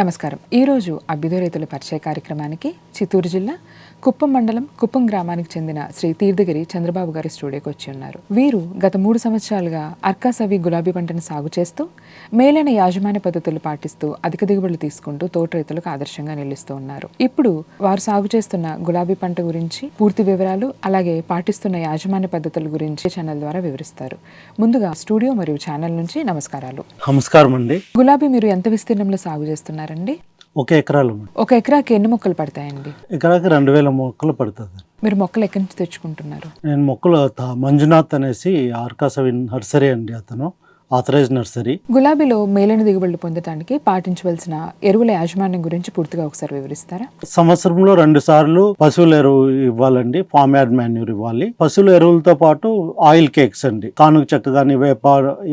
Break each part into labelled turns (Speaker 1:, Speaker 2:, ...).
Speaker 1: నమస్కారం. ఈరోజు అభ్యుదయ రైతుల పరిచయ కార్యక్రమానికి చిత్తూరు జిల్లా కుప్పం మండలం కుప్పం గ్రామానికి చెందిన శ్రీ తీర్థగిరి చంద్రబాబు గారి స్టూడియోకి వచ్చి ఉన్నారు. వీరు గత మూడు సంవత్సరాలుగా అర్కాసవి గులాబీ పంటను సాగు చేస్తూ మేలైన యాజమాన్య పద్ధతులు పాటిస్తూ అధిక దిగుబడులు తీసుకుంటూ తోట రైతులకు ఆదర్శంగా నిలుస్తూ ఉన్నారు. ఇప్పుడు వారు సాగు చేస్తున్న గులాబీ పంట గురించి పూర్తి వివరాలు అలాగే పాటిస్తున్న యాజమాన్య పద్ధతుల గురించి ఛానల్ ద్వారా వివరిస్తారు. ముందుగా స్టూడియో మరియు ఛానల్ నుంచి నమస్కారాలు.
Speaker 2: నమస్కారం అండి
Speaker 1: గులాబీ మీరు ఎంత విస్తీర్ణంలో సాగు చేస్తున్నారండి
Speaker 2: ఒక ఎకరాలు.
Speaker 1: ఒక ఎకరాకి ఎన్ని మొక్కలు పడతాయండి?
Speaker 2: ఎకరాకి రెండు వేల మొక్కలు పడుతుంది.
Speaker 1: మీరు మొక్కలు ఎక్కడి నుంచి తెచ్చుకుంటున్నారు?
Speaker 2: నేను మొక్కలు మంజునాథ్ అనేసి ఆర్కాసవిన్ నర్సరీ అండి అతను. ఆథరైజ్ నర్సరీ
Speaker 1: గులాబీలో మేలైన దిగుబడులు పొందడానికి పాటించవలసిన ఎరువుల యాజమాన్యం గురించి పూర్తిగా ఒకసారి వివరిస్తారా?
Speaker 2: సంవత్సరంలో రెండు సార్లు పశువుల ఎరువు ఇవ్వాలండి ఫామ్ యార్డ్ మాన్యూర్ ఇవ్వాలి. పశువుల ఎరువులతో పాటు ఆయిల్ కేక్స్ అండి. కానుక చెక్క కానీ వేప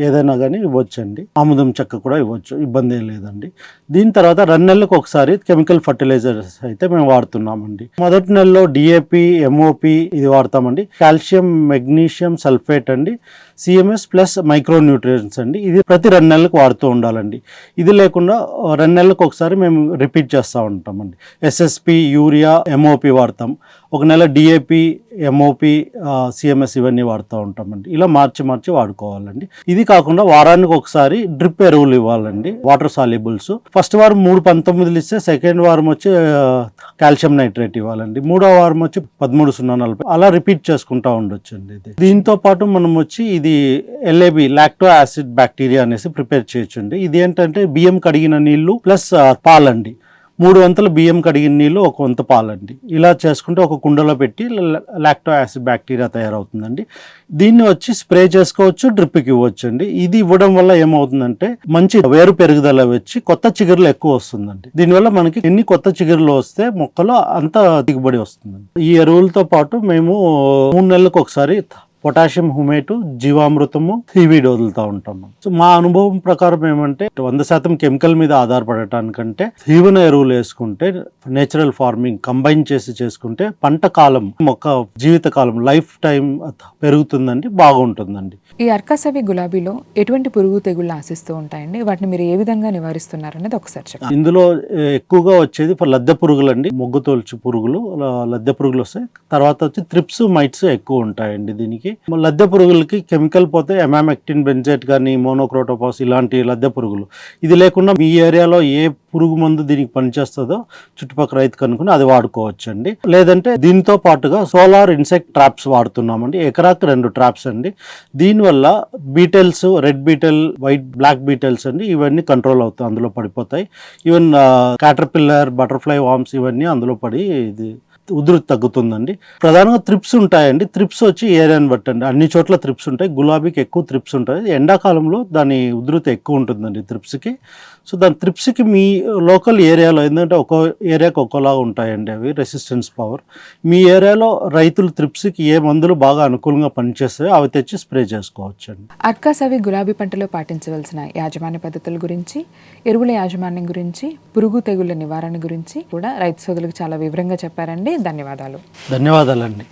Speaker 2: ఏదైనా కానీ ఇవ్వచ్చండి. ఆముదం చెక్క కూడా ఇవ్వచ్చు ఇబ్బంది ఏం లేదండి. దీని తర్వాత రెండు నెలలకు ఒకసారి కెమికల్ ఫర్టిలైజర్స్ అయితే మేము వాడుతున్నామండి. మొదటి నెలలో డిఏపి ఎంఓపి ఇది వాడతామండి. కాల్షియం మెగ్నీషియం సల్ఫేట్ అండి. సిఎంఎస్ ప్లస్ మైక్రో న్యూట్రియన్స్ అండి. ఇది ప్రతి రెండు నెలలకు వాడుతూ ఉండాలండి. ఇది లేకుండా రెండు నెలలకు ఒకసారి మేము రిపీట్ చేస్తూ ఉంటామండి. ఎస్ఎస్పి యూరియా ఎంఓపి వాడతాం. ఒక నెల డిఏపి ఎంఓపి సిఎంఎస్ ఇవన్నీ వాడుతూ ఉంటామండి. ఇలా మార్చి మార్చి వాడుకోవాలండి. ఇది కాకుండా వారానికి ఒకసారి డ్రిప్ ఎరువులు ఇవ్వాలండి. Water solubles. ఫస్ట్ వారం మూడు పంతొమ్మిదిలు ఇస్తే సెకండ్ వారం వచ్చి కాల్షియం నైట్రేట్ ఇవ్వాలండి. మూడో వారం వచ్చి పదమూడు సున్నా నలభై. అలా రిపీట్ చేసుకుంటూ ఉండొచ్చు అండి ఇది. దీంతో పాటు మనం వచ్చి ఇది ఎల్ఏబి లాక్టో యాసిడ్ బ్యాక్టీరియా అనేసి ప్రిపేర్ చేయొచ్చండి. ఇది ఏంటంటే బియ్యం కడిగిన నీళ్ళు ప్లస్ పాలండి. మూడు వంతుల బియ్యం కడిగిన నీళ్ళు ఒక వంత పాలండి. ఇలా చేసుకుంటే ఒక కుండలో పెట్టి లాక్టో యాసిడ్ బ్యాక్టీరియా తయారవుతుందండి. దీన్ని వచ్చి స్ప్రే చేసుకోవచ్చు డ్రిప్కి ఇవ్వచ్చు అండి ఇది ఇవ్వడం వల్ల ఏమవుతుందంటే మంచి వేరు పెరుగుదల వచ్చి కొత్త చిగురులు ఎక్కువ వస్తుందండి. దీనివల్ల మనకి ఎన్ని కొత్త చిగురులు వస్తే మొక్కలో అంత దిగుబడి వస్తుందండి. ఈ ఎరువులతో పాటు మేము మూడు నెలలకు ఒకసారి పొటాషియం హుమేటు జీవామృతము సీవీడ్ వదులుతూ ఉంటాము. సో మా అనుభవం ప్రకారం ఏమంటే వంద శాతం కెమికల్ మీద ఆధారపడటానికంటే జీవన ఎరువులు వేసుకుంటే నేచురల్ ఫార్మింగ్ కంబైన్ చేసి చేసుకుంటే పంట కాలం మొక్క జీవిత కాలం లైఫ్ టైం పెరుగుతుందండి బాగుంటుందండి.
Speaker 1: ఈ అర్కాసవి గులాబీలో ఎటువంటి పురుగు తెగుళ్ళు ఆశిస్తూ ఉంటాయండి? వాటిని మీరు ఏ విధంగా నివారిస్తున్నారు అనేది ఒకసారి చెప్పండి.
Speaker 2: ఇందులో ఎక్కువగా వచ్చేది లద్దె పురుగులు అండి మొగ్గు తోల్చు పురుగులు లద్దె పురుగులు వస్తాయి. తర్వాత వచ్చి త్రిప్స్ మైట్స్ ఎక్కువ ఉంటాయండి దీనికి. లద్దె పురుగులకి కెమికల్ పోతే ఎమామెక్టిన్ బెంజెట్ కానీ మోనోక్రోటోపాస్ ఇలాంటి లద్దె పురుగులు. ఇది లేకుండా మీ ఏరియాలో ఏ పురుగు మందు దీనికి పనిచేస్తుందో చుట్టుపక్కల రైతు కనుక్కుని అది వాడుకోవచ్చు అండి లేదంటే దీంతో పాటుగా సోలార్ ఇన్సెక్ట్ ట్రాప్స్ వాడుతున్నామండి. ఎకరాకు రెండు ట్రాప్స్ అండి. దీనివల్ల beetles red beetle white black beetles అండి ఇవన్నీ కంట్రోల్ అవుతాయి అందులో పడిపోతాయి. ఈవెన్ క్యాటర్పిల్లర్ బటర్ఫ్లై వామ్స్ ఇవన్నీ అందులో పడి ఇది ఉధృతి తగ్గుతుందండి. ప్రధానంగా త్రిప్స్ ఉంటాయండి. త్రిప్స్ వచ్చి ఏరియాని బట్టండి అన్ని చోట్ల త్రిప్స్ ఉంటాయి. గులాబీకి ఎక్కువ త్రిప్స్ ఉంటాయి ఎండాకాలంలో దాని ఉధృతి ఎక్కువ ఉంటుందండి త్రిప్స్కి సో దాని త్రిప్స్కి మీ లోకల్ ఏరియాలో ఏంటంటే ఒక్కో ఏరియాకి ఒక్కోలాగా ఉంటాయండి అవి రెసిస్టెన్స్ పవర్ మీ ఏరియాలో రైతులు త్రిప్స్కి ఏ మందులు బాగా అనుకూలంగా పనిచేస్తాయో అవి తెచ్చి స్ప్రే చేసుకోవచ్చు అండి
Speaker 1: అర్కాసవి గులాబీ పంటలో పాటించవలసిన యాజమాన్య పద్ధతుల గురించి ఎరువుల యాజమాన్యం గురించి పురుగు తెగుళ్ళ నివారణ గురించి కూడా రైతు సోదరులకు చాలా వివరంగా చెప్పారండి. ధన్యవాదాలు.
Speaker 2: ధన్యవాదాలండి.